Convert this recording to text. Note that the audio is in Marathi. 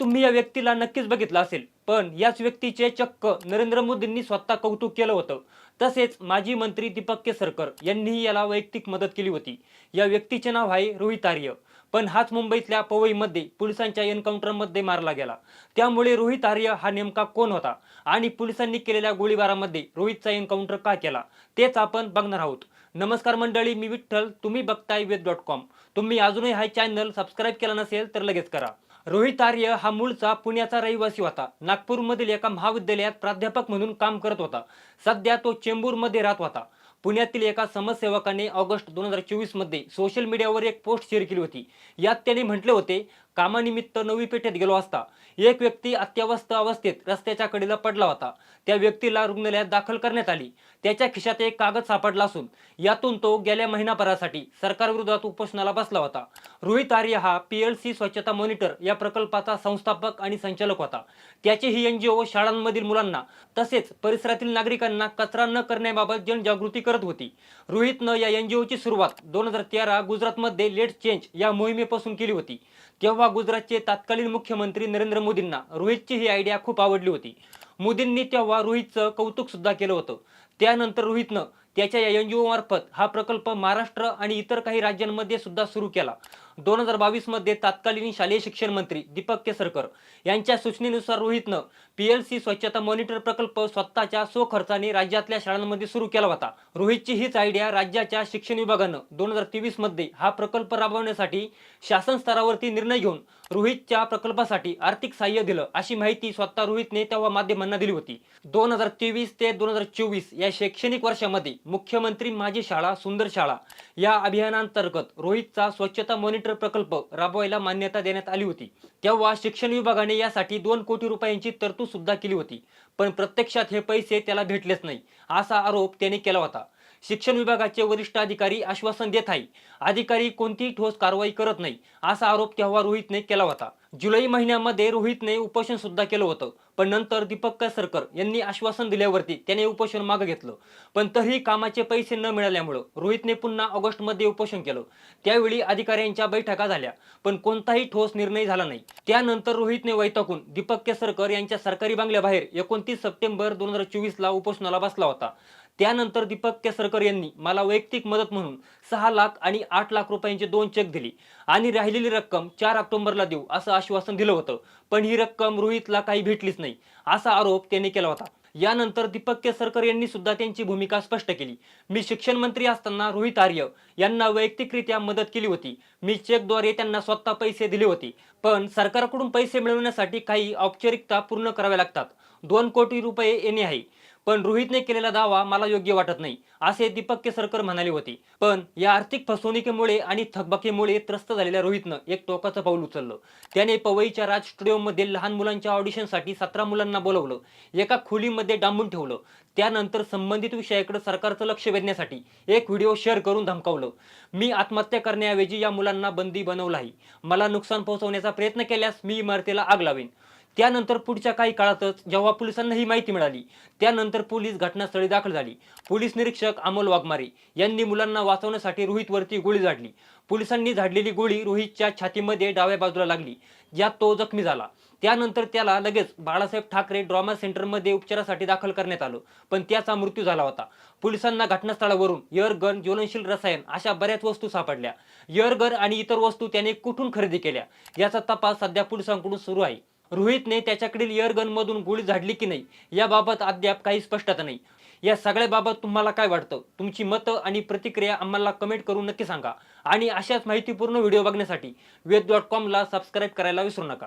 तुम्ही या व्यक्तीला नक्कीच बघितलं असेल. पण याच व्यक्तीचे चक्क नरेंद्र मोदींनी स्वतः कौतुक केलं होतं. तसेच माजी मंत्री दीपक केसरकर यांनीही याला वैयक्तिक मदत केली होती. या व्यक्तीचे नाव आहे रोहित आर्य. पण हाच मुंबईतल्या पवईमध्ये पोलिसांच्या एन्काउंटरमध्ये मारला गेला. त्यामुळे रोहित आर्य हा नेमका कोण होता? आणि पोलिसांनी केलेल्या गोळीबारामध्ये रोहितचा एन्काउंटर का केला? तेच आपण बघणार आहोत. नमस्कार मंडळी मी विठ्ठल. तुम्ही बघताय वेद डॉट कॉम. तुम्ही अजूनही हा चॅनल सबस्क्राईब केला नसेल तर लगेच करा. रोहित आर्य हा मूळचा पुण्याचा रहिवासी होता. नागपूरमधील एका महाविद्यालयात प्राध्यापक म्हणून काम करत होता. सध्या तो चेंबूरमध्ये राहत होता. पुण्यातील एका समाजसेवकाने ऑगस्ट दोन हजार चोवीसमध्ये सोशल मीडियावर एक पोस्ट शेअर केली होती. यात त्याने म्हटले होते कामानिमित्त नवी पेठेत गेलो असता एक व्यक्ती अत्यावस्थ अवस्थेत रस्त्याच्या कडेला पडला होता. त्या व्यक्तीला रुग्णालयात दाखल करण्यात आली. त्याच्या खिशात एक कागद सापडला असून यातून तो गेल्या महिनाभरासाठी सरकारविरोधात उपोषणाला बसला होता. रोहित आर्य हा पी एल सी स्वच्छता मॉनिटर या प्रकल्पाचा संस्थापक आणि संचालक होता. त्याची ही एनजीओ शाळांमधील मुलांना तसेच परिसरातील नागरिकांना कचरा न करण्याबाबत जनजागृती करत होती. रोहितनं या एनजीओची सुरुवात दोन हजार तेरा गुजरातमध्ये लेट चेंज या मोहिमेपासून केली होती. तेव्हा गुजरातचे तत्कालीन मुख्यमंत्री नरेंद्र मोदींना रोहितची ही आयडिया खूप आवडली होती. मोदींनी तेव्हा रोहितचं कौतुक सुद्धा केलं होतं. त्यानंतर रोहितनं त्याच्या या एन जी मार्फत हा प्रकल्प महाराष्ट्र आणि इतर काही राज्यांमध्ये सुद्धा सुरू केला. दोन हजार बावीसमध्ये तत्कालीन शालेय शिक्षण मंत्री दीपक केसरकर यांच्या सूचनेनुसार रोहितनं पी एल सी स्वच्छता मॉनिटर प्रकल्प स्वतःच्या स्वखर्चाने राज्यातल्या शाळांमध्ये सुरू केला होता. रोहितची हीच आयडिया राज्याच्या शिक्षण विभागानं दोन हजार तेवीसमध्ये हा प्रकल्प राबवण्यासाठी शासन स्तरावरती निर्णय घेऊन रोहितच्या प्रकल्पासाठी आर्थिक सहाय्य दिलं अशी माहिती स्वतः रोहितने तेव्हा माध्यमांना दिली होती. दोन हजार तेवीस ते दोन हजार चोवीस या शैक्षणिक वर्षामध्ये मुख्यमंत्री माझी शाळा सुंदर शाळा या अभियानांतर्गत रोहितचा स्वच्छता मॉनिटर प्रकल्प राबवायला मान्यता देण्यात आली होती. तेव्हा शिक्षण विभागाने यासाठी दोन कोटी रुपयांची तरतूद सुद्धा केली होती. पण प्रत्यक्षात हे पैसे त्याला भेटलेच नाही असा आरोप त्याने केला होता. शिक्षण विभागाचे वरिष्ठ अधिकारी आश्वासन देत आहे अधिकारी कोणतीही ठोस कारवाई करत नाही असा आरोप तेव्हा रोहितने केला होता. जुलै महिन्यामध्ये रोहितने उपोषण सुद्धा केलं होतं पण नंतर दीपक केसरकर यांनी आश्वासन दिल्यावरती त्याने उपोषण मागे घेतलं. पण तरीही कामाचे पैसे न मिळाल्यामुळं रोहितने पुन्हा ऑगस्टमध्ये उपोषण केलं. त्यावेळी अधिकाऱ्यांच्या बैठका झाल्या पण कोणताही ठोस निर्णय झाला नाही. त्यानंतर रोहितने वैताकून दीपक केसरकर यांच्या सरकारी बांगल्याबाहेर एकोणतीस सप्टेंबर दोन हजार चोवीसला उपोषणाला बसला होता. त्यानंतर दीपक केसरकर यांनी मला वैयक्तिक मदत म्हणून सहा लाख आणि आठ लाख रुपयांचे दोन चेक दिली. आणि राहिलेली रक्कम चार ऑक्टोबरला देऊ असं आश्वासन दिलं होतं. पण ही रक्कम रोहितला काही भेटलीच नाही असा आरोप त्यांनी केला होता. यानंतर दीपक केसरकर यांनी सुद्धा त्यांची भूमिका स्पष्ट केली. मी शिक्षण मंत्री असताना रोहित आर्य यांना वैयक्तिकरित्या मदत केली होती. मी चेकद्वारे त्यांना स्वतः पैसे दिले होते. पण सरकारकडून पैसे मिळवण्यासाठी काही औपचारिकता पूर्ण कराव्या लागतात. दोन कोटी रुपये येणे आहे. पण रोहितने केलेला दावा मला योग्य वाटत नाही असे दीपक केसरकर म्हणाले होते. पण या आर्थिक फसवणुकीमुळे आणि थकबाकीमुळे त्रस्त झालेल्या रोहितनं एक टोकाचं पाऊल उचललं. त्याने पवईच्या राज स्टुडिओमध्ये लहान मुलांच्या ऑडिशनसाठी सतरा मुलांना बोलवलं एका खोलीमध्ये डांबून ठेवलं. त्यानंतर संबंधित विषयाकडे सरकारचं लक्ष वेधण्यासाठी एक व्हिडिओ शेअर करून धमकावलं. मी आत्महत्या करण्याऐवजी या मुलांना बंदी बनवलं आहे मला नुकसान पोहोचवण्याचा प्रयत्न केल्यास मी इमारतीला आग लावेन. त्यानंतर पुढच्या काही काळातच जेव्हा पोलिसांना ही माहिती मिळाली त्यानंतर पोलीस घटनास्थळी दाखल झाली. पोलीस निरीक्षक अमोल वाघमारे यांनी मुलांना वाचवण्यासाठी रोहितवरती गोळी झाडली. पोलिसांनी झाडलेली गोळी रोहितच्या छातीमध्ये डाव्या बाजूला लागली ज्यात तो जखमी झाला. त्यानंतर त्याला लगेच बाळासाहेब ठाकरे ड्रॉमा सेंटरमध्ये उपचारासाठी दाखल करण्यात आलं पण त्याचा मृत्यू झाला होता. पोलिसांना घटनास्थळावरून एअरगन ज्वलनशील रसायन अशा बऱ्याच वस्तू सापडल्या. एअरगन आणि इतर वस्तू त्याने कुठून खरेदी केल्या याचा तपास सध्या पोलिसांकडून सुरू आहे. रोहितने त्याच्याकडील एअरगन मधून गोळी झाडली की नाही याबाबत अद्याप काही स्पष्टता नाही. या सगळ्याबाबत तुम्हाला काय वाटतं? तुमची मतं आणि प्रतिक्रिया आम्हाला कमेंट करून नक्की सांगा. आणि अशाच माहितीपूर्ण व्हिडिओ बघण्यासाठी वेद डॉट कॉमला सबस्क्राईब करायला विसरू नका.